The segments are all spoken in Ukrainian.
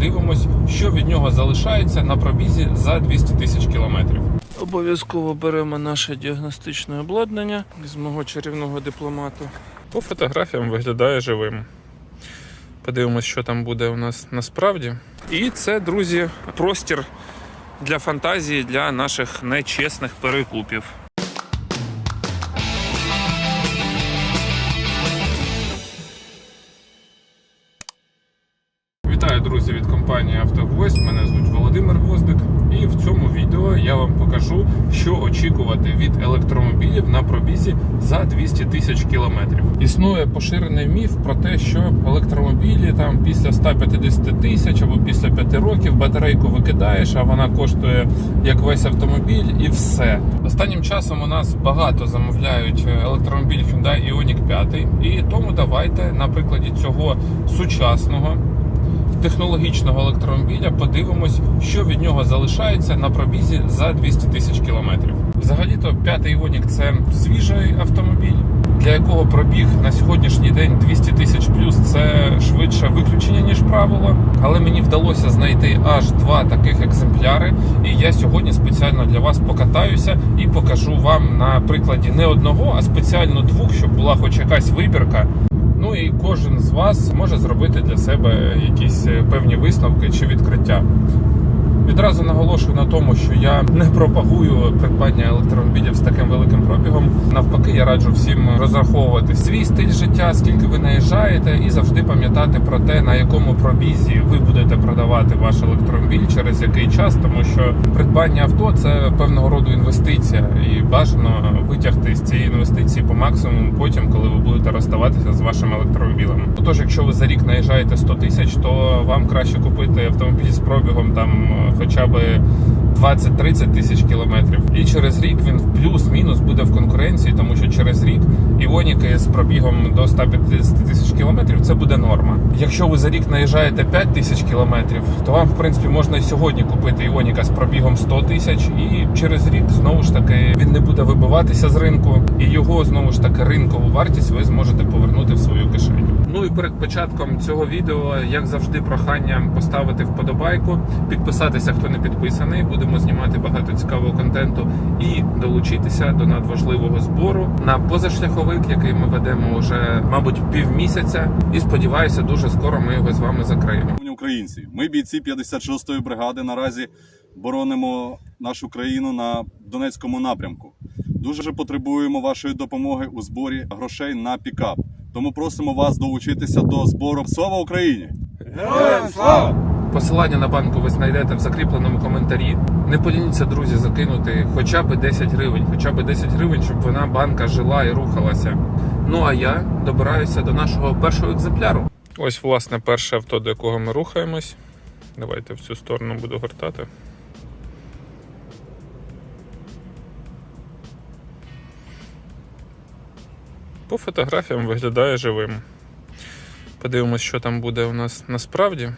подивимось, що від нього залишається на пробізі за 200 тисяч кілометрів. Обов'язково беремо наше діагностичне обладнання з мого чарівного дипломату. По фотографіям виглядає живим. Подивимось, що там буде у нас насправді. І це, друзі, простір для фантазії для наших нечесних перекупів. Друзі, компанії «Автогвоздь». Мене звуть Володимир Гвоздик. І в цьому відео я вам покажу, що очікувати від електромобілів на пробізі за 200 тисяч кілометрів. Існує поширений міф про те, що електромобілі там після 150 тисяч або після 5 років батарейку викидаєш, а вона коштує як весь автомобіль, і все. Останнім часом у нас багато замовляють електромобіль Hyundai Ioniq 5, і тому давайте на прикладі цього сучасного технологічного електромобіля подивимось, що від нього залишається на пробізі за 200 тисяч кілометрів. Взагалі-то п'ятий Ioniq – це свіжий автомобіль, для якого пробіг на сьогоднішній день 200 тисяч плюс це швидше виключення ніж правило. Але мені вдалося знайти аж два таких екземпляри, і я сьогодні спеціально для вас покатаюся і покажу вам на прикладі не одного, а спеціально двох, щоб була хоч якась вибірка. Ну і кожен з вас може зробити для себе якісь е, певні висновки чи відкриття. Відразу наголошую на тому, що я не пропагую придбання електромобілів з таким великим пробігом. Навпаки, я раджу всім розраховувати свій стиль життя, скільки ви наїжджаєте, і завжди пам'ятати про те, на якому пробізі ви будете продавати ваш електромобіль через який час, тому що придбання авто це певного роду інвестиція, і бажано витягти з цієї інвестиції по максимуму потім, коли ви будете розставатися з вашим електромобілем. Отож, якщо ви за рік наїжджаєте 100 тисяч, то вам краще купити автомобіль з пробігом там хоча б 20-30 тисяч кілометрів. І через рік він плюс-мінус буде в конкуренції, тому що через рік іоніки з пробігом до 150 тисяч кілометрів це буде норма. Якщо ви за рік наїжджаєте 5 тисяч кілометрів, то вам в принципі можна і сьогодні купити іоніка з пробігом 100 тисяч, і через рік знову ж таки він не буде вибиватися з ринку, і його знову ж таки ринкову вартість ви зможете повернути в свою кишеню. Ну і перед початком цього відео, як завжди, прохання поставити вподобайку, підписатися, хто не підписаний. Будемо знімати багато цікавого контенту і долучитися до надважливого збору на позашляховик, який ми ведемо вже, мабуть, півмісяця. І сподіваюся, дуже скоро ми його з вами закриємо. Українці, ми бійці 56-ї бригади наразі боронимо нашу країну на Донецькому напрямку. Дуже потребуємо вашої допомоги у зборі грошей на пікап. Тому просимо вас долучитися до збору. Слава Україні! Героям слава! Посилання на банку ви знайдете в закріпленому коментарі. Не полініться, друзі, закинути хоча б 10 гривень, хоча б 10 гривень, щоб вона банка жила і рухалася. Ну а я добираюся до нашого першого екземпляру. Ось, власне, перше авто, до якого ми рухаємось. Давайте в цю сторону буду гортати. По фотографіям виглядає живим. Подивимось, що там буде у нас насправді.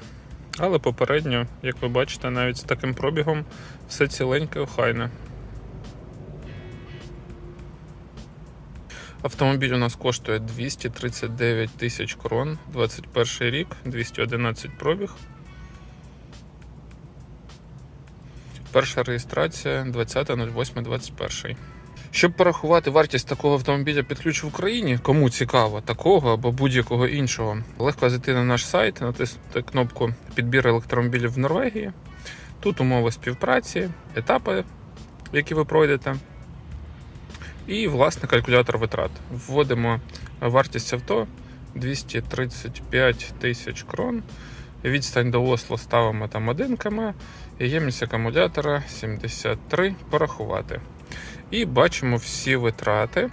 Але попередньо, як ви бачите, навіть з таким пробігом все ціленьке охайне. Автомобіль у нас коштує 239 тисяч крон, 21 рік, 211 пробіг. Перша реєстрація 20.08.21. Щоб порахувати вартість такого автомобіля під ключ в Україні, кому цікаво, такого або будь-якого іншого, легко зайти на наш сайт, натиснути кнопку Підбір електромобілів в Норвегії. Тут умови співпраці, етапи, які ви пройдете, і власне калькулятор витрат. Вводимо вартість авто 235 тисяч крон. Відстань до Осло ставимо там 1 км, ємність акумулятора 73 порахувати. І бачимо всі витрати.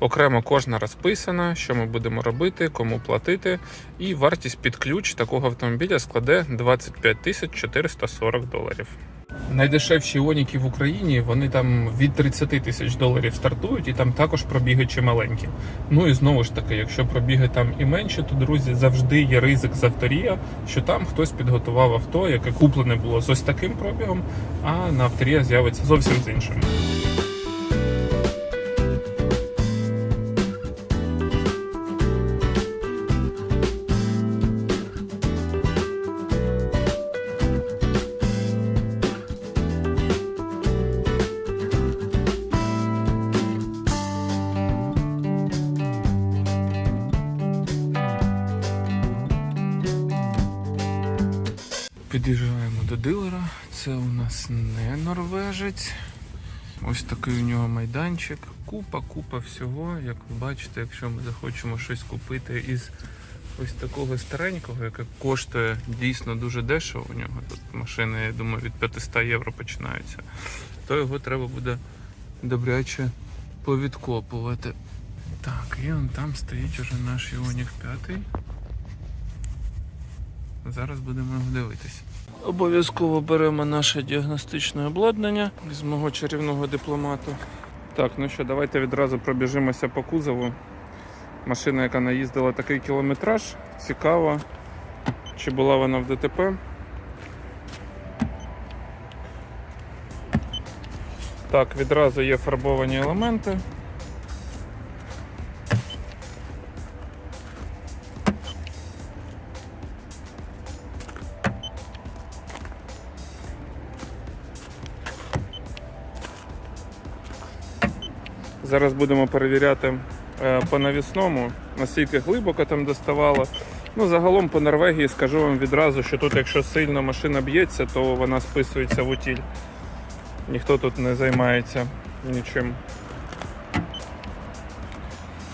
Окремо кожна розписана, що ми будемо робити, кому платити. І вартість під ключ такого автомобіля складе 25 тисяч 440 доларів. Найдешевші Оніки в Україні вони там від 30 тисяч доларів стартують, і там також пробіги чималенькі. Ну і знову ж таки, якщо пробіги там і менше, то друзі завжди є ризик з авторія, що там хтось підготував авто, яке куплене було з ось таким пробігом, а на авторія з'явиться зовсім з іншим. Норвежець. Ось такий у нього майданчик. Купа, купа всього. Як ви бачите, якщо ми захочемо щось купити із ось такого старенького, яке коштує дійсно дуже дешево. У нього тут машини, я думаю, від 500 євро починаються, то його треба буде добряче повідкопувати. Так, і он там стоїть уже наш Іонік 5. Зараз будемо його дивитися. Обов'язково беремо наше діагностичне обладнання з мого чарівного дипломату. Так, ну що, давайте відразу пробіжимося по кузову. Машина, яка наїздила такий кілометраж. Цікаво, чи була вона в ДТП. Так, відразу є фарбовані елементи. Зараз будемо перевіряти е, по навісному, наскільки глибоко там доставало. Ну, загалом по Норвегії скажу вам відразу, що тут, якщо сильно машина б'ється, то вона списується в утіль. Ніхто тут не займається нічим.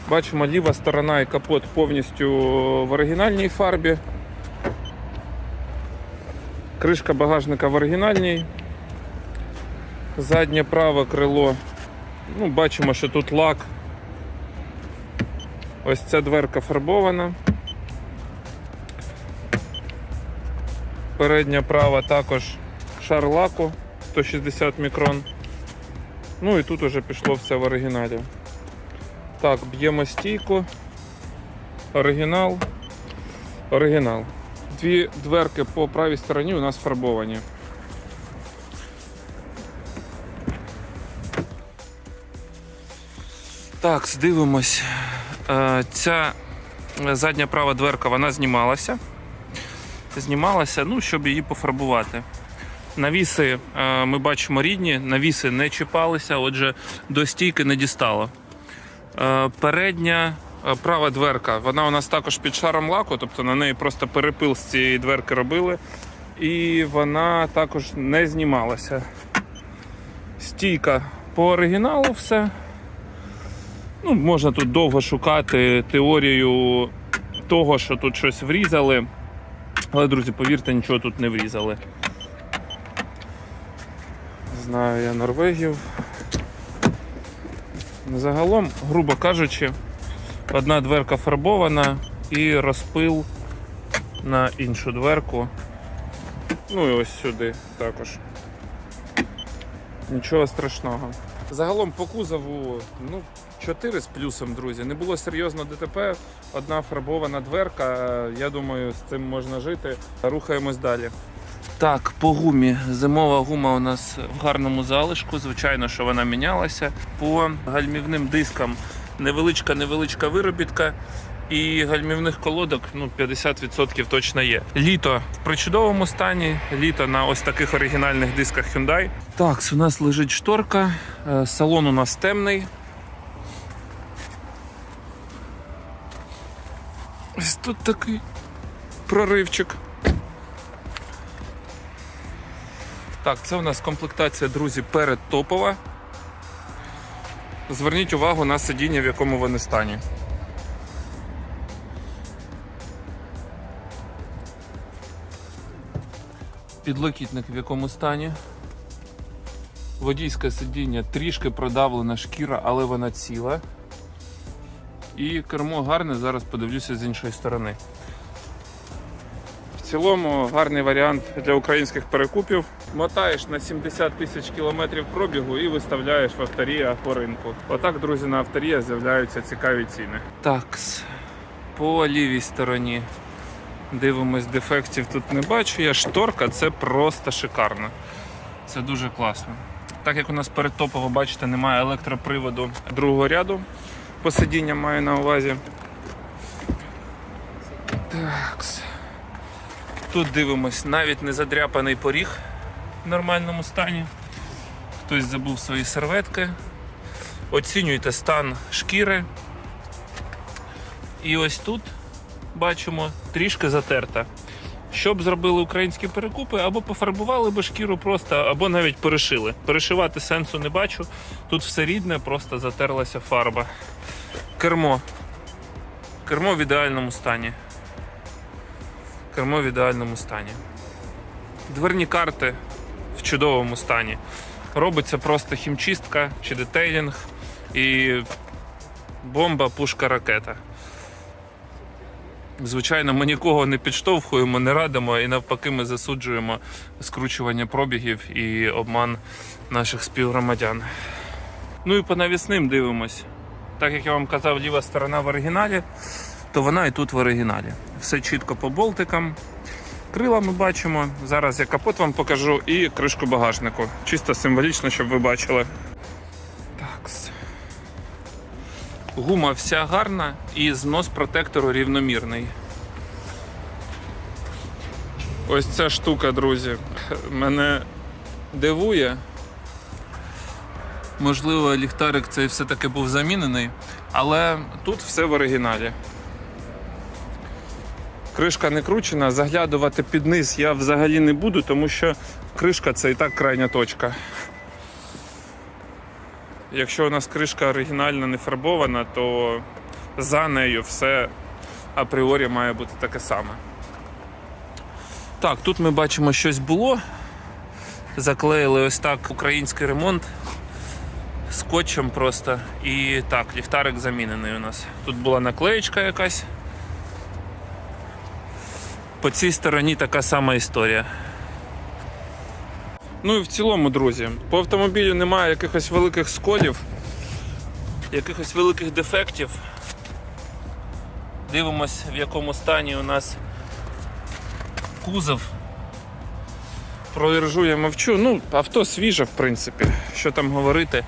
Бачимо, ліва сторона і капот повністю в оригінальній фарбі. Кришка багажника в оригінальній. Заднє праве крило Ну, бачимо, що тут лак. Ось ця дверка фарбована. Передня права також шар лаку 160 мікрон. Ну і тут уже пішло все в оригіналі. Так, б'ємо стійку. Оригінал. Оригінал. Дві дверки по правій стороні у нас фарбовані. Так, дивимось. Е, Ця задня права дверка вона знімалася. Знімалася, ну, щоб її пофарбувати. Навіси е, ми бачимо рідні, навіси не чіпалися, отже, до стійки не дістало. Е, Передня права дверка, вона у нас також під шаром лаку, тобто на неї просто перепил з цієї дверки робили. І вона також не знімалася. Стійка по оригіналу все. Ну, можна тут довго шукати теорію того, що тут щось врізали. Але, друзі, повірте, нічого тут не врізали. Знаю я Норвегів. Загалом, грубо кажучи, одна дверка фарбована і розпил на іншу дверку. Ну і ось сюди також. Нічого страшного. Загалом по кузову, ну, 4 з плюсом, друзі. Не було серйозно ДТП, одна фарбована дверка. Я думаю, з цим можна жити. Рухаємось далі. Так, по гумі. Зимова гума у нас в гарному залишку. Звичайно, що вона мінялася. По гальмівним дискам невеличка-невеличка виробітка. І гальмівних колодок ну, 50% точно є. Літо в причудовому стані, літо на ось таких оригінальних дисках Hyundai. Так, у нас лежить шторка, е, салон у нас темний. Ось тут такий проривчик. Так, це у нас комплектація, друзі, передтопова. Зверніть увагу на сидіння, в якому вони стані. Підлокітник в якому стані. Водійське сидіння трішки продавлена шкіра, але вона ціла. І кермо гарне, зараз подивлюся з іншої сторони. В цілому гарний варіант для українських перекупів. Мотаєш на 70 тисяч кілометрів пробігу і виставляєш в авторія по ринку. Отак, друзі, на авторія з'являються цікаві ціни. Так, по лівій стороні дивимось, дефектів тут не бачу. Я шторка, це просто шикарно. Це дуже класно. Так як у нас передтопово, бачите, немає електроприводу другого ряду. Посидіння маю на увазі. Так. Тут дивимось, навіть не задряпаний поріг в нормальному стані. Хтось забув свої серветки. Оцінюйте стан шкіри. І ось тут бачимо трішки затерта. щоб зробили українські перекупи, або пофарбували би шкіру просто, або навіть перешили. Перешивати сенсу не бачу. Тут все рідне, просто затерлася фарба. Кермо. Кермо в ідеальному стані. Кермо в ідеальному стані. Дверні карти в чудовому стані. Робиться просто хімчистка чи детейлінг і бомба, пушка, ракета. Звичайно, ми нікого не підштовхуємо, не радимо і навпаки, ми засуджуємо скручування пробігів і обман наших співгромадян. Ну і по навісним дивимось. Так як я вам казав, ліва сторона в оригіналі, то вона і тут в оригіналі. Все чітко по болтикам. Крила ми бачимо. Зараз я капот вам покажу і кришку багажнику. Чисто символічно, щоб ви бачили. Гума вся гарна і знос протектору рівномірний. Ось ця штука, друзі, мене дивує. Можливо, ліхтарик цей все-таки був замінений, але тут все в оригіналі. Кришка не кручена, заглядувати під низ я взагалі не буду, тому що кришка це і так крайня точка. Якщо у нас кришка оригінальна не фарбована, то за нею все апріорі має бути таке саме. Так, тут ми бачимо, щось було. Заклеїли ось так український ремонт скотчем просто. І так, ліхтарик замінений у нас. Тут була наклеєчка якась. По цій стороні така сама історія. Ну і в цілому, друзі, по автомобілю немає якихось великих сколів, якихось великих дефектів. Дивимось, в якому стані у нас кузов. Про іржу я мовчу. Ну, авто свіже, в принципі. Що там говорити.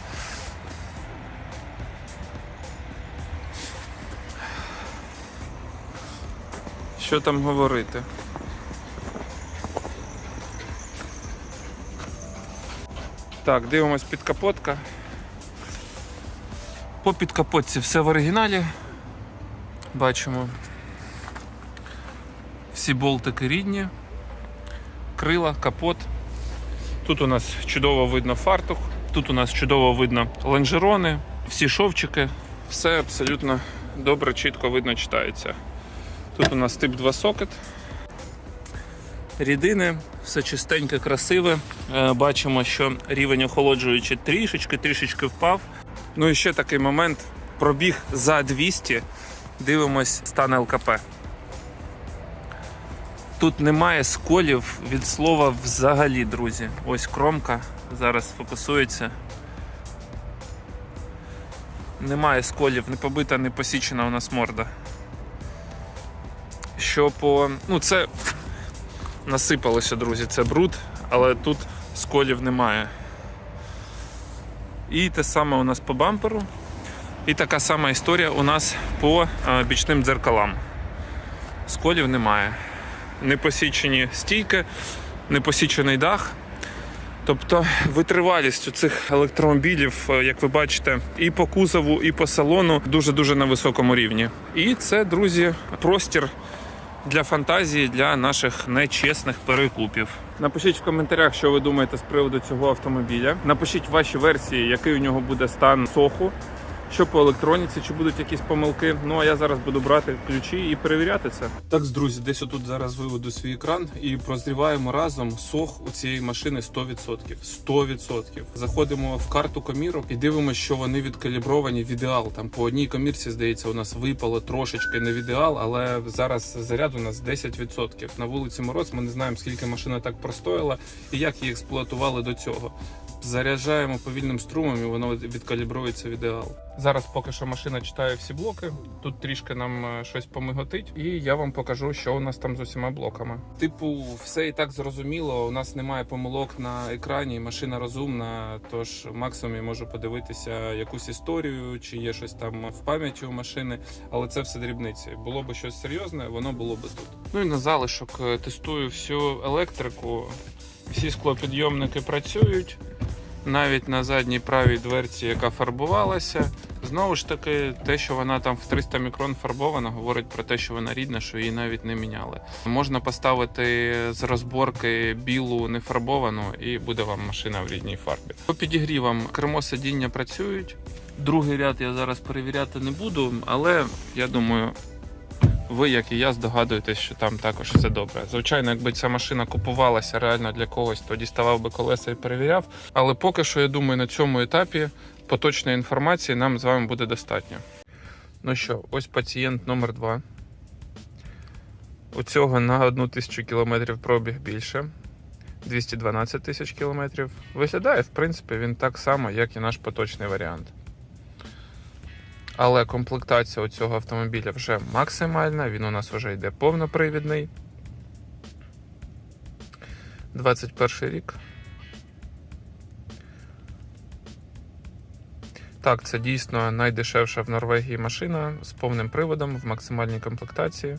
Що там говорити? Так, дивимось підкапотка. По підкапотці все в оригіналі. Бачимо. Всі болтики рідні, крила, капот. Тут у нас чудово видно фартух, тут у нас чудово видно лонжерони, всі шовчики, все абсолютно добре, чітко видно читається. Тут у нас тип 2 сокет. Рідини, все чистеньке, красиве. Е, Бачимо, що рівень охолоджуючи трішечки, трішечки впав. Ну і ще такий момент. Пробіг за 200. Дивимось стан ЛКП. Тут немає сколів від слова взагалі, друзі. Ось кромка зараз фокусується. Немає сколів, не побита, не посічена у нас морда. Що по. Ну, це насипалося, друзі, це бруд, але тут сколів немає. І те саме у нас по бамперу. І така сама історія у нас по е, бічним дзеркалам. Сколів немає. Не посічені стійки, не посічений дах. Тобто витривалість у цих електромобілів, е, як ви бачите, і по кузову, і по салону дуже-дуже на високому рівні. І це, друзі, простір для фантазії для наших нечесних перекупів. Напишіть в коментарях, що ви думаєте з приводу цього автомобіля. Напишіть ваші версії, який у нього буде стан соху. Що по електроніці, чи будуть якісь помилки. Ну а я зараз буду брати ключі і перевіряти це. Так, друзі, десь отут зараз виведу свій екран і прозріваємо разом сох у цієї машини 100%. 100%. Заходимо в карту комірок і дивимося, що вони відкалібровані в ідеал. Там по одній комірці, здається, у нас випало трошечки не в ідеал, але зараз заряд у нас 10%. На вулиці Мороз ми не знаємо, скільки машина так простояла і як її експлуатували до цього. Заряджаємо повільним струмом і воно відкалібрується в ідеал. Зараз поки що машина читає всі блоки. Тут трішки нам е, щось помиготить, і я вам покажу, що у нас там з усіма блоками. Типу, все і так зрозуміло. У нас немає помилок на екрані. Машина розумна, тож максимум я можу подивитися якусь історію, чи є щось там в пам'яті у машини, але це все дрібниці. Було б щось серйозне, воно було б тут. Ну і на залишок е, тестую всю електрику. Всі склопідйомники працюють. Навіть на задній правій дверці, яка фарбувалася, Знову ж таки, те, що вона там в 300 мікрон фарбована, говорить про те, що вона рідна, що її навіть не міняли. Можна поставити з розборки білу нефарбовану, і буде вам машина в рідній фарбі. По підігрівам кермо сидіння працюють. Другий ряд я зараз перевіряти не буду, але я думаю, ви, як і я, здогадуєтесь, що там також все добре. Звичайно, якби ця машина купувалася реально для когось, то діставав би колеса і перевіряв. Але поки що, я думаю, на цьому етапі поточної інформації нам з вами буде достатньо. Ну що, ось пацієнт номер 2 У цього на одну тисячу кілометрів пробіг більше. 212 тисяч кілометрів. Виглядає, в принципі, він так само, як і наш поточний варіант. Але комплектація цього автомобіля вже максимальна, він у нас вже йде повнопривідний. 21 рік. Так, це дійсно найдешевша в Норвегії машина з повним приводом в максимальній комплектації.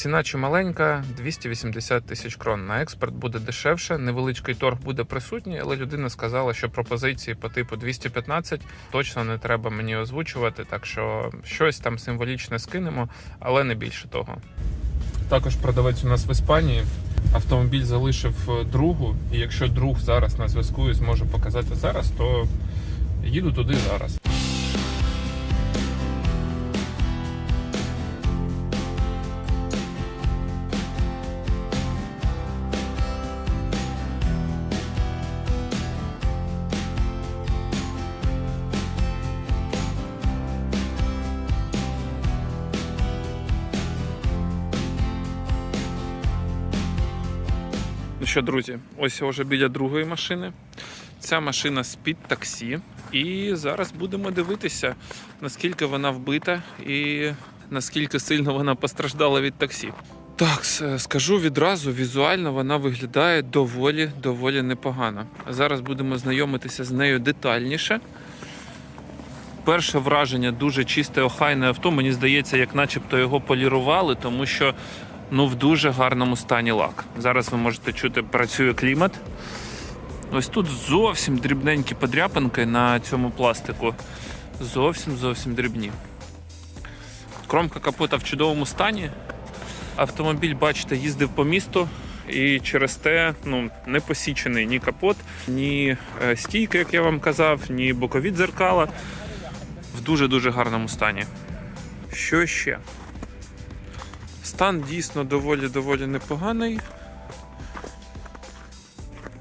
Ціна чималенька 280 тисяч крон. На експорт буде дешевше, невеличкий торг буде присутній, але людина сказала, що пропозиції по типу 215 точно не треба мені озвучувати, так що щось там символічне скинемо, але не більше того. Також продавець у нас в Іспанії. Автомобіль залишив е, другу, і якщо друг зараз на зв'язку і зможе показати зараз, то їду туди зараз. Що, друзі, ось вже біля другої машини. Ця машина з-під таксі. І зараз будемо дивитися, наскільки вона вбита і наскільки сильно вона постраждала від таксі. Так, скажу відразу, візуально вона виглядає доволі доволі непогано. Зараз будемо знайомитися з нею детальніше. Перше враження дуже чисте, охайне авто. Мені здається, як начебто його полірували, тому що ну, в дуже гарному стані лак. Зараз ви можете чути, працює клімат. Ось тут зовсім дрібненькі подряпинки на цьому пластику. Зовсім зовсім дрібні. Кромка капота в чудовому стані. Автомобіль, бачите, їздив по місту. І через те ну, не посічений ні капот, ні е, стійка, як я вам казав, ні бокові дзеркала. В дуже-дуже гарному стані. Що ще? Стан дійсно доволі-доволі непоганий.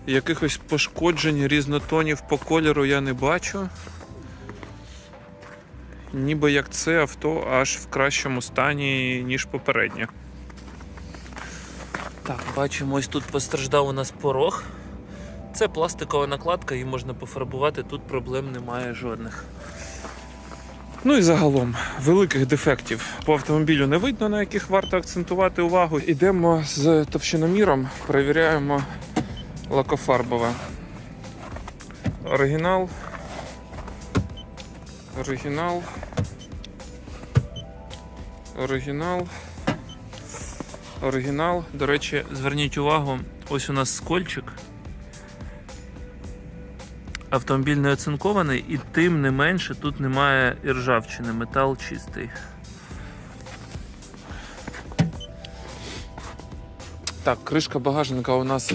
Якихось пошкоджень різнотонів по кольору я не бачу. Ніби як це авто аж в кращому стані, ніж попереднє. Так, бачимо, ось тут постраждав у нас порог. Це пластикова накладка, її можна пофарбувати, тут проблем немає жодних. Ну і загалом великих дефектів по автомобілю не видно, на яких варто акцентувати увагу. Ідемо з товщиноміром, перевіряємо лакофарбове. Оригінал. Оригінал. Оригінал. Оригінал. До речі, зверніть увагу, ось у нас скольчик. Автомобіль не оцинкований і тим не менше тут немає іржавчини, метал чистий. Так, кришка багажника у нас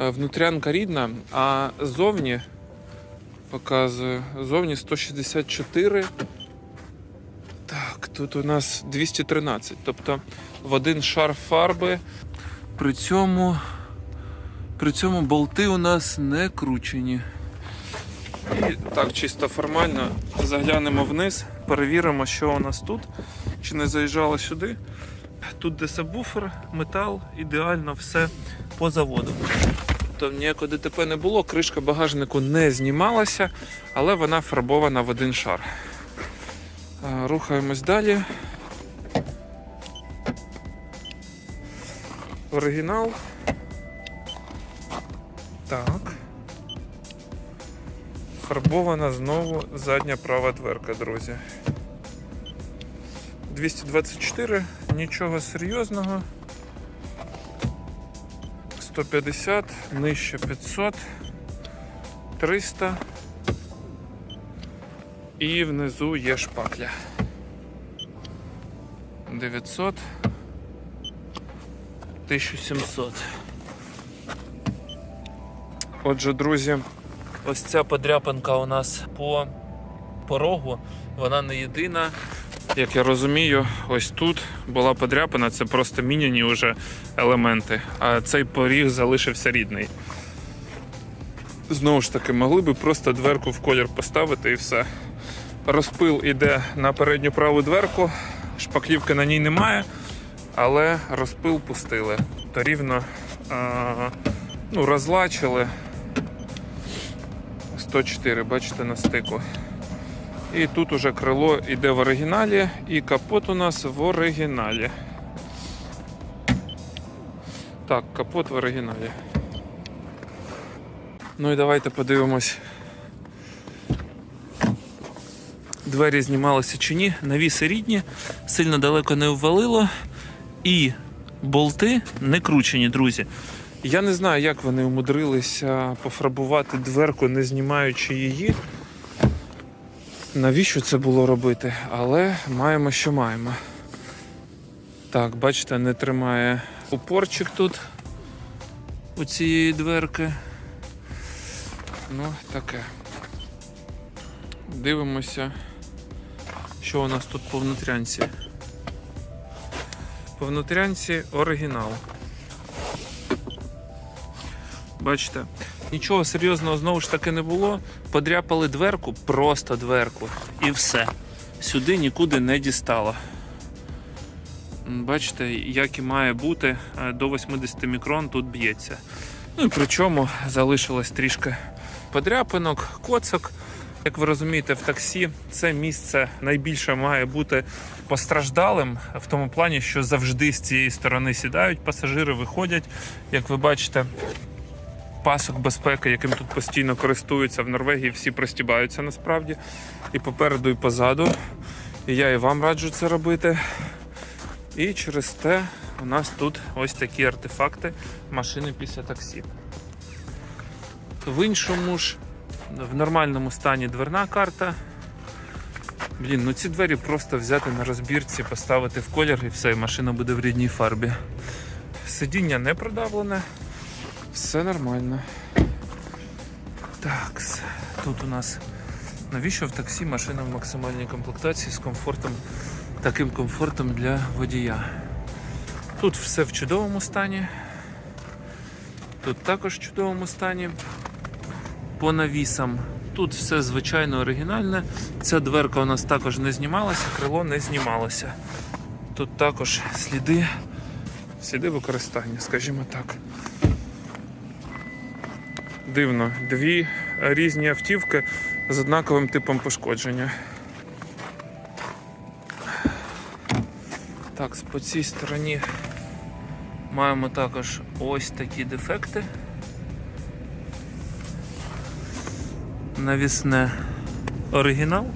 е, внутрянка рідна, а ззовні показую, ззовні 164. Так, тут у нас 213, тобто в один шар фарби. При цьому при цьому болти у нас не кручені. І так, чисто формально заглянемо вниз, перевіримо, що у нас тут, чи не заїжджало сюди. Тут де сабвуфер, метал, ідеально все по заводу. Тобто ніякого ДТП не було, кришка багажнику не знімалася, але вона фарбована в один шар. Рухаємось далі. Оригінал. Так. Фарбована знову задня права дверка, друзі. 224, нічого серйозного. 150, нижче 500, 300. І внизу є шпакля. 900. 1700. Отже, друзі, ось ця подряпинка у нас по порогу, вона не єдина. Як я розумію, ось тут була подряпина, це просто міняні вже елементи, а цей поріг залишився рідний. Знову ж таки, могли би просто дверку в колір поставити і все. Розпил іде на передню праву дверку, шпаклівки на ній немає, але розпил пустили. То рівно а, ну, розлачили 104, бачите, на стику. І тут уже крило йде в оригіналі, і капот у нас в оригіналі. Так, капот в оригіналі. Ну і давайте подивимось. Двері знімалися чи ні. Навіси рідні, сильно далеко не ввалило. І болти не кручені, друзі. Я не знаю, як вони умудрилися пофарбувати дверку, не знімаючи її. Навіщо це було робити? Але маємо, що маємо. Так, бачите, не тримає упорчик тут у цієї дверки. Ну, таке. Дивимося, що у нас тут по внутрянці. По внутрянці оригінал. Бачите, нічого серйозного знову ж таки не було. Подряпали дверку, просто дверку, і все. Сюди нікуди не дістало. Бачите, як і має бути, е, до 80 мікрон тут б'ється. Ну і причому залишилось трішки подряпинок, коцок. Як ви розумієте, в таксі це місце найбільше має бути постраждалим в тому плані, що завжди з цієї сторони сідають пасажири, виходять. Як ви бачите, пасок безпеки, яким тут постійно користуються в Норвегії, всі пристібаються насправді. І попереду, і позаду. І я і вам раджу це робити. І через те у нас тут ось такі артефакти машини після таксі. В іншому ж, в нормальному стані дверна карта. Блін, ну ці двері просто взяти на розбірці, поставити в колір і все, і машина буде в рідній фарбі. Сидіння не продавлене, все нормально. Так, тут у нас навіщо в таксі машина в максимальній комплектації з комфортом, таким комфортом для водія. Тут все в чудовому стані. Тут також в чудовому стані. По навісам. Тут все звичайно оригінальне. Ця дверка у нас також не знімалася, крило не знімалося. Тут також сліди, сліди використання, скажімо так. Дивно, дві різні автівки з однаковим типом пошкодження. Так, по цій стороні маємо також ось такі дефекти. Навісне оригінал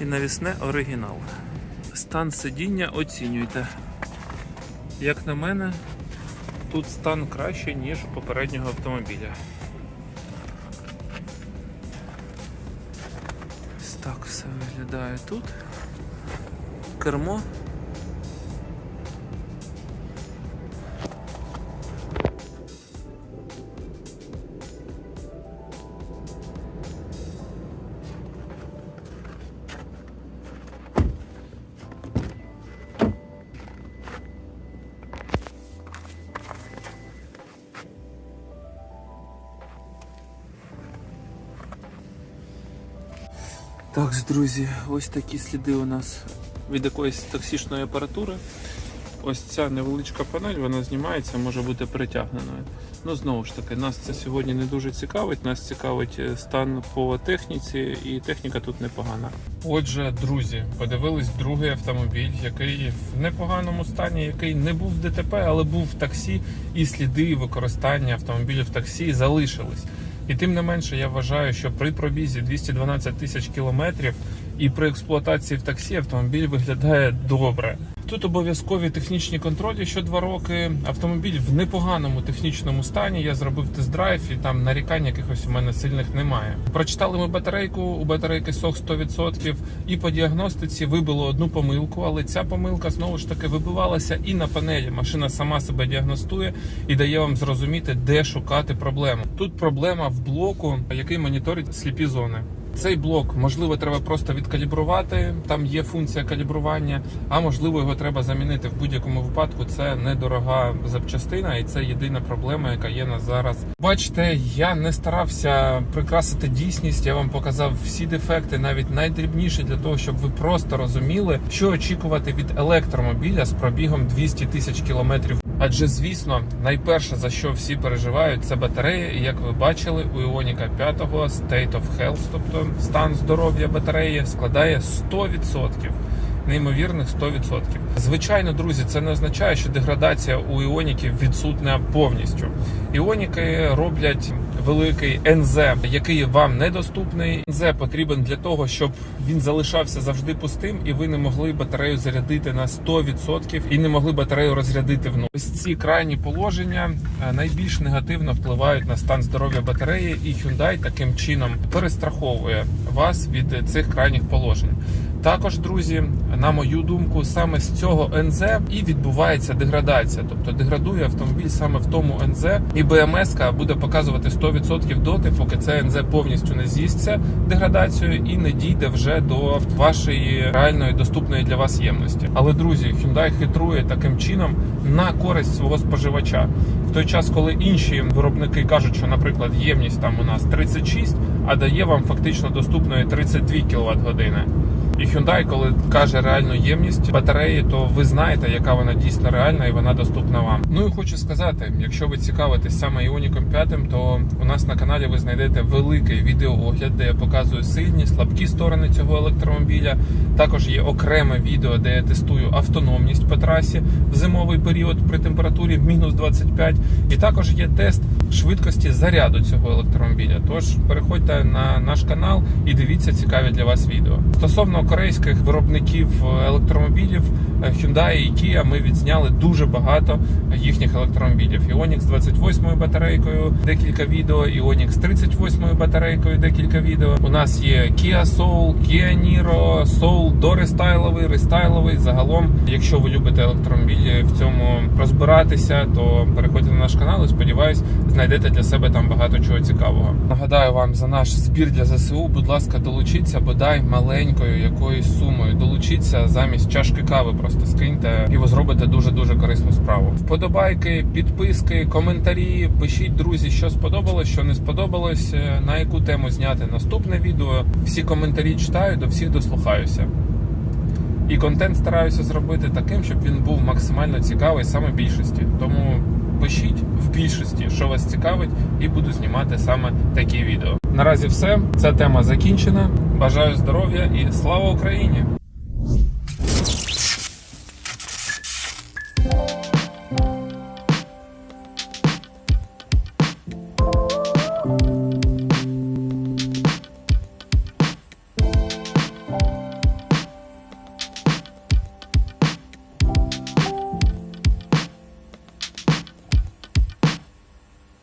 і навісне оригінал. Стан сидіння оцінюйте. Як на мене, тут стан кращий, ніж у попереднього автомобіля. Виглядає тут. Кермо. Так, друзі, ось такі сліди у нас від якоїсь таксішної апаратури. Ось ця невеличка панель, вона знімається, може бути перетягненою. Ну, знову ж таки, нас це сьогодні не дуже цікавить. Нас цікавить е, стан по техніці, і техніка тут непогана. Отже, друзі, подивились другий автомобіль, який в непоганому стані, який не був в ДТП, але був в таксі, і сліди використання автомобілів в таксі залишились. І тим не менше, я вважаю, що при пробізі 212 тисяч кілометрів і при експлуатації в таксі автомобіль виглядає добре. Тут обов'язкові технічні контролі що два роки. Автомобіль в непоганому технічному стані. Я зробив тест-драйв і там нарікань якихось у мене сильних немає. Прочитали ми батарейку. У батарейки сох 100%. І по діагностиці вибило одну помилку, але ця помилка знову ж таки вибивалася і на панелі. Машина сама себе діагностує і дає вам зрозуміти, де шукати проблему. Тут проблема в блоку, який моніторить сліпі зони. Цей блок можливо треба просто відкалібрувати. Там є функція калібрування, а можливо його треба замінити в будь-якому випадку. Це недорога запчастина, і це єдина проблема, яка є на зараз. Бачите, я не старався прикрасити дійсність. Я вам показав всі дефекти, навіть найдрібніші, для того, щоб ви просто розуміли, що очікувати від електромобіля з пробігом 200 тисяч кілометрів. Адже, звісно, найперше за що всі переживають, це батарея. І як ви бачили, у Іоніка 5 State of Health, тобто стан здоров'я батареї, складає 100%. Неймовірних 100%. Звичайно, друзі, це не означає, що деградація у іоніків відсутня повністю. Іоніки роблять великий НЗ, який вам недоступний. НЗ потрібен для того, щоб він залишався завжди пустим, і ви не могли батарею зарядити на 100% і не могли батарею розрядити в. Ось ці крайні положення е, найбільш негативно впливають на стан здоров'я батареї, і Hyundai таким чином перестраховує вас від цих крайніх положень. Також, друзі, на мою думку, саме з цього НЗ і відбувається деградація, тобто деградує автомобіль саме в тому НЗ, і БМС буде показувати 100% доти, поки це НЗ повністю не з'їсться деградацією і не дійде вже до вашої реальної доступної для вас ємності. Але друзі, Hyundai хитрує таким чином на користь свого споживача. В той час, коли інші виробники кажуть, що, наприклад, ємність там у нас 36, а дає вам фактично доступної 32 кВт години. І Hyundai, коли каже реальну ємність батареї, то ви знаєте, яка вона дійсно реальна і вона доступна вам. Ну і хочу сказати, якщо ви цікавитесь саме Іоніком 5, то у нас на каналі ви знайдете великий відеоогляд, де я показую сильні, слабкі сторони цього електромобіля. Також є окреме відео, де я тестую автономність по трасі в зимовий період при температурі мінус 25. І також є тест швидкості заряду цього електромобіля. Тож переходьте на наш канал і дивіться цікаві для вас відео. Стосовно корейських виробників електромобілів е, Hyundai і Kia ми відзняли дуже багато їхніх електромобілів. Ioniq з 28 батарейкою, декілька відео, Ioniq з 38 батарейкою, декілька відео. У нас є Kia Soul, Kia Niro, Soul дорестайловий, рестайловий. Загалом, якщо ви любите електромобілі в цьому розбиратися, то переходьте на наш канал і сподіваюсь, знайдете для себе там багато чого цікавого. Нагадаю вам за наш збір для ЗСУ. Будь ласка, долучіться бодай маленькою якоюсь сумою. Долучіться замість чашки кави, просто скиньте, і ви зробите дуже дуже корисну справу. Вподобайки, підписки, коментарі. Пишіть, друзі, що сподобалось, що не сподобалось, е, на яку тему зняти наступне відео. Всі коментарі читаю, до всіх дослухаюся. І контент стараюся зробити таким, щоб він був максимально цікавий саме більшості. Тому пишіть в більшості, що вас цікавить, і буду знімати саме такі відео. Наразі все. Ця тема закінчена. Бажаю здоров'я і слава Україні!